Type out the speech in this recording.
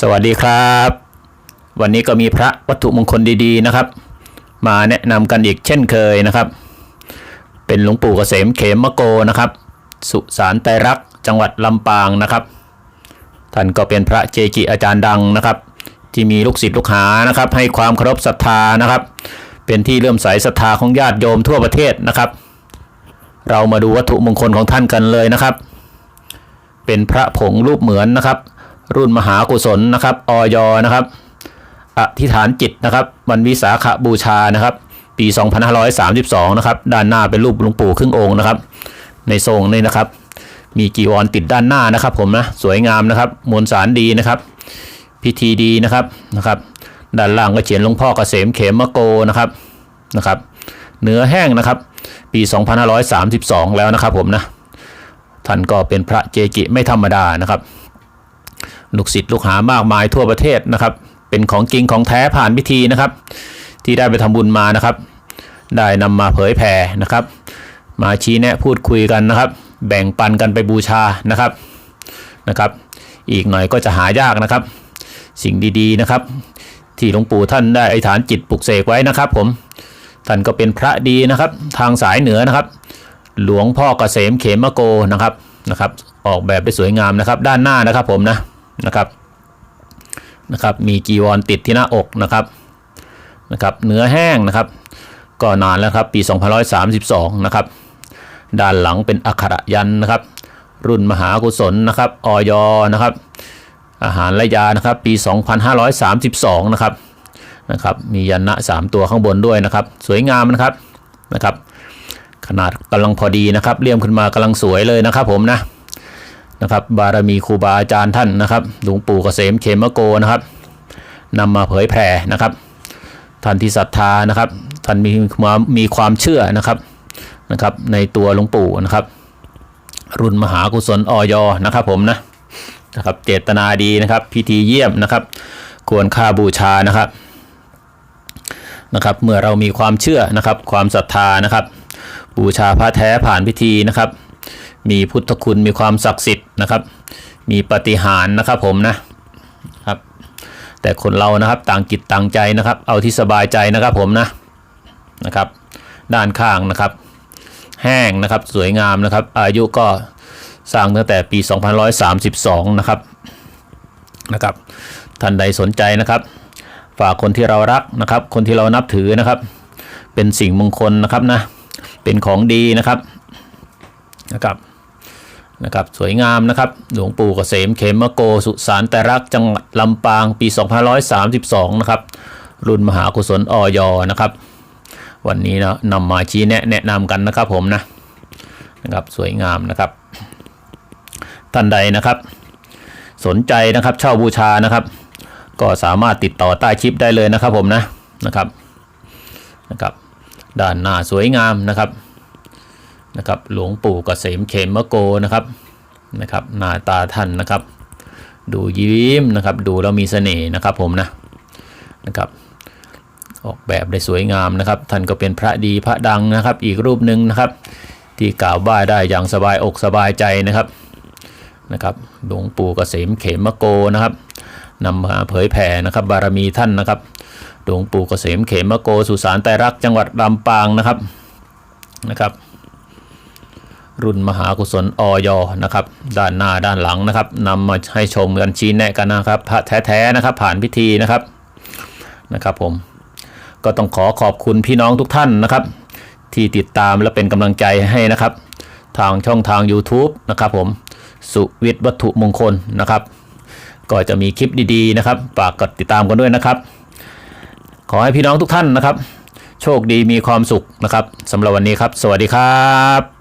สวัสดีครับ วันนี้ก็มีพระวัตถุมงคลดีๆนะครับ มาแนะนำกันอีกเช่นเคยนะครับ เป็นหลวงปู่เกษมเขมมะโกนะครับ สุสานไตรักจังหวัดลำปางนะครับ ท่านก็เป็นพระเจจิอาจารย์ดังนะครับ ที่มีลูกศิษย์ลูกหานะครับ ให้ความเคารพศรัทธานะครับ เป็นที่เลื่อมใสศรัทธาของญาติโยมทั่วประเทศนะครับ เรามาดูวัตถุมงคลของท่านกันเลยนะครับ เป็นพระผงรูปเหมือนนะครับ รุ่นมหากุศลนะครับออยนะครับอธิษฐานจิตนะครับวันวิสาขบูชานะครับ ปี 2532 นะครับ ด้านหน้าเป็นรูปหลวงปู่ครึ่งองค์นะครับ ในทรงนี่นะครับ มีจีวรติดด้านหน้านะครับผมนะสวยงามนะครับมวลสารดีนะครับ พิธีดีนะครับนะครับ ด้านล่างก็เขียนหลวงพ่อเกษมเขมมะโกนะครับนะครับ เนื้อแห้งนะครับ ปี 2532 แล้วนะครับผมนะท่านก็เป็นพระเจจิไม่ธรรมดานะครับ ลูกศิษย์ลูกหามากมายทั่วประเทศนะครับ เป็นของจริงของแท้ผ่านพิธีนะครับ ที่ได้ไปทำบุญมานะครับ ได้นำมาเผยแผ่นะครับ มาชี้แนะพูดคุยกันนะครับ แบ่งปันกันไปบูชานะครับนะครับ อีกหน่อยก็จะหายากนะครับ สิ่งดีๆนะครับ ที่หลวงปู่ท่านได้อธิษฐานจิตปลุกเสกไว้นะครับ ผมท่านก็เป็นพระดีนะครับ ทางสายเหนือนะครับ หลวงพ่อเกษมเขมโกนะครับนะครับ ออกแบบได้สวยงามนะครับ ด้านหน้านะครับผมนะ นะครับนะครับมีจีวรติดที่หน้าอกนะครับนะครับเนื้อแห้งนะครับ ก็นานแล้วครับปี 2532 นะครับ ด้านหลังเป็นอักขระยันนะครับ รุ่นมหากุศลนะครับออยนะครับ อาหารและยานะครับ ปี 2532 นะครับนะครับ มียันนะ 3 ตัวข้างบนด้วยนะครับ สวยงามนะครับนะครับ ขนาดกำลังพอดีนะครับเลี่ยมขึ้นมากำลังสวยเลยนะครับผมนะ นะครับบารมีครูบาอาจารย์ท่านนะครับหลวงปู่เกษมเขมโกนะครับนำมาเผยแผ่นะครับท่านที่ศรัทธานะครับท่านมีความมีความเชื่อนะครับนะครับในตัวหลวงปู่นะครับ รุ่นมหากุศลออยนะครับผมนะนะครับเจตนาดีนะครับ พิธีเยี่ยมนะครับ ควรค่าบูชานะครับนะครับ เมื่อเรามีความเชื่อนะครับ ความศรัทธานะครับ บูชาพระแท้ผ่านพิธีนะครับ มีพุทธคุณมีความศักดิ์สิทธิ์นะครับ มีปฏิหารนะครับผมนะครับ แต่คนเรานะครับต่างจิตต่างใจนะครับ เอาที่สบายใจนะครับผมนะนะครับ ด้านข้างนะครับ แห้งนะครับสวยงามนะครับ อายุก็สร้างตั้งแต่ปี2532 นะครับนะครับท่านใดสนใจนะครับ ฝากคนที่เรารักนะครับ คนที่เรานับถือนะครับ เป็นสิ่งมงคลนะครับนะเป็นของดีนะครับ นะครับนะครับสวยงามนะครับ หลวงปู่เกษมเขมโกสุสานแต่รักจังหวัดลำปางปี 2532 นะครับ รุ่นมหากุศลออยนะครับ วันนี้นะนำมาชี้แนะแนะนำกันนะครับผมนะนะครับสวยงามนะครับ ท่านใดนะครับ สนใจนะครับเช่าบูชานะครับ ก็สามารถติดต่อใต้คลิปได้เลยนะครับผมนะนะครับนะครับ ด้านหน้าสวยงามนะครับ นะครับหลวงปู่เกษมเขมมะโกนะครับนะครับหน้าตาท่านนะครับ ดูยิ้มนะครับ ดูแล้วมีเสน่ห์นะครับผมนะนะครับ ออกแบบได้สวยงามนะครับ ท่านก็เป็นพระดีพระดังนะครับ อีกรูปหนึ่งนะครับ ที่กล่าวว่าได้อย่างสบายอกสบายใจนะครับนะครับหลวงปู่เกษมเขมมะโกนะครับนำมาเผยแผ่นะครับบารมีท่านนะครับหลวงปู่เกษมเขมโกสุสานไตรรักจังหวัดลำปางนะครับนะครับ รุ่นมหากุศลออยนะครับ ด้านหน้าด้านหลังนะครับนำมาให้ชมกันชี้แนะกันนะครับพระแท้ๆนะครับผ่านพิธีนะครับนะครับ ผมก็ต้องขอขอบคุณพี่น้องทุกท่านนะครับ ที่ติดตามและเป็นกำลังใจให้นะครับ ทางช่องทาง YouTube นะครับ ผมสุวิทย์วัตถุมงคลนะครับ ก็จะมีคลิปดีๆนะครับฝากกดติดตามกันด้วยนะครับ ขอให้พี่น้องทุกท่านนะครับ โชคดีมีความสุขนะครับสำหรับวันนี้ครับ สวัสดีครับ